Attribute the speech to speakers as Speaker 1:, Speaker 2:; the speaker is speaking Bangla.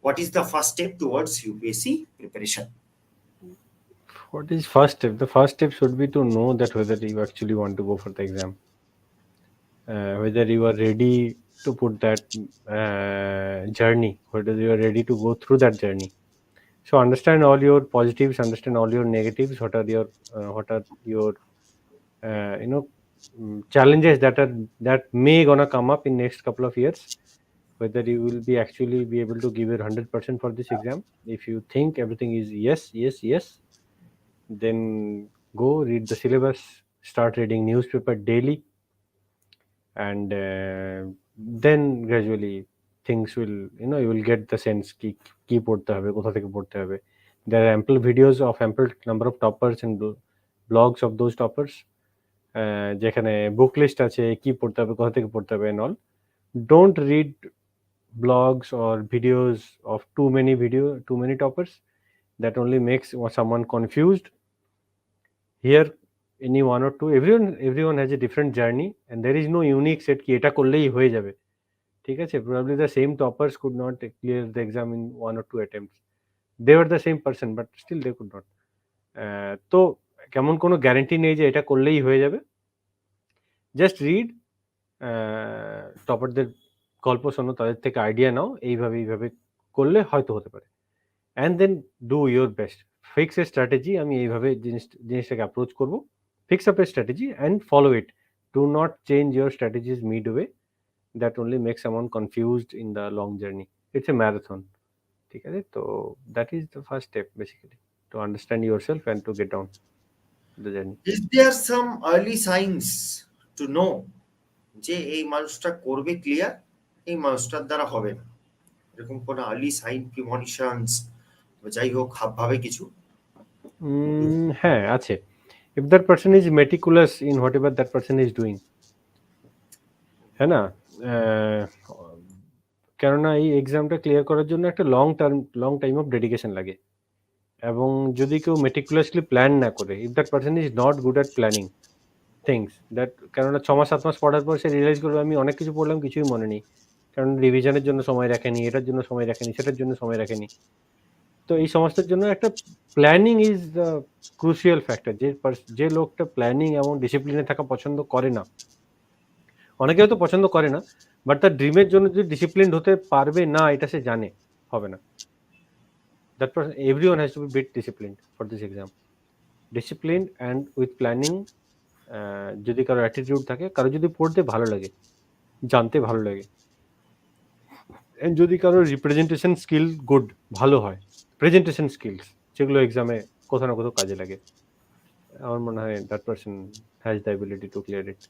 Speaker 1: what is the first step towards UPSC preparation?
Speaker 2: What is first step? The first step should be to know that whether you actually want to go for the exam, uh, whether you are ready to put that uh, journey, whether you are ready to go through that journey. So understand all your positives, understand all your negatives. What are your uh, what are your uh, you know mm, challenges that are that may gonna come up in next couple of years whether you will be actually be able to give your 100% for this exam if you think everything is yes yes yes then go read the syllabus start reading newspaper daily and uh, then gradually things will you know you will get the sense কি কি পড়তে হবে কোথা থেকে পড়তে হবে there are ample videos of ample number of toppers and blogs of those toppers uh, যেখানে বুক লিস্ট আছে কি পড়তে হবে কোথা থেকে পড়তে হবে and all don't read blogs or videos of too many video too many toppers that only makes someone confused here any one or two everyone everyone has a different journey and there is no unique set কি এটা করলেই হয়ে যাবে ঠিক আছে probably the same toppers could not clear the exam in one or two attempts they were the same person but still they could not আহ, তো কেমন কোনো গ্যারান্টি নেই যে এটা করলেই হয়ে যাবে জাস্ট রিড টপারদের গল্প শোনো, তাদের থেকে আইডিয়া নাও, এইভাবে এইভাবে করলে হয়তো হতে পারে। And then do your best fix a strategy আমি এইভাবে জিনিস, জিনিসটাকে অ্যাপ্রোচ করব। Fix up a strategy and follow it do not change your strategies midway that only makes them confused in the long journey it's a marathon ঠিক আছে? তো that is the first step basically to understand yourself and to get down the journey
Speaker 1: Is there some early signs to know যে এই মানুষটা করবে ক্লিয়ার এই মানুষটার দ্বারা হবে না। এরকম কোনো আর্লি সাইন প্রিমনিশনস যাই হোক ভাবে কিছু।
Speaker 2: হ্যাঁ আছে। If that person is meticulous in whatever that person is doing হ্যাঁ না? কেননা এই এক্সামটা ক্লিয়ার করার জন্য একটা long term long time of dedication লাগে। এবং যদি কেউ মেটিকুলাসলি প্ল্যান না করে if that person is not good at planning things that কেননা ছ মাস, সাত মাস পড়ার পর সে রিয়েলাইজ করবে, আমি অনেক কিছু পড়লাম, কিছুই মনে নেই। কারণ রিভিশনের জন্য সময় রাখেনি, এটার জন্য সময় রাখেনি, সেটার জন্য সময় রাখেনি। তো এই সমস্তের জন্য একটা planning is the crucial factor যে যে লোকটা প্ল্যানিং এবং ডিসিপ্লিনে থাকা পছন্দ করে না। অনেকে হয়তো পছন্দ করে না বাট তার ড্রিমের জন্য যদি ডিসিপ্লিন হতে পারবে না, এটা সে জানে, হবে না। That person everyone has to be bit discipline for this exam discipline and with planning যদি কারও অ্যাটিটিউড থাকে, কারও যদি পড়তে ভালো লাগে, জানতে ভালো লাগে and যদি কারোর রিপ্রেজেন্টেশন স্কিল গুড ভালো হয় প্রেজেন্টেশন স্কিলস যেগুলো এক্সামে কোথাও না কোথাও কাজে লাগে। আমার মনে হয় that person has the ability to clear it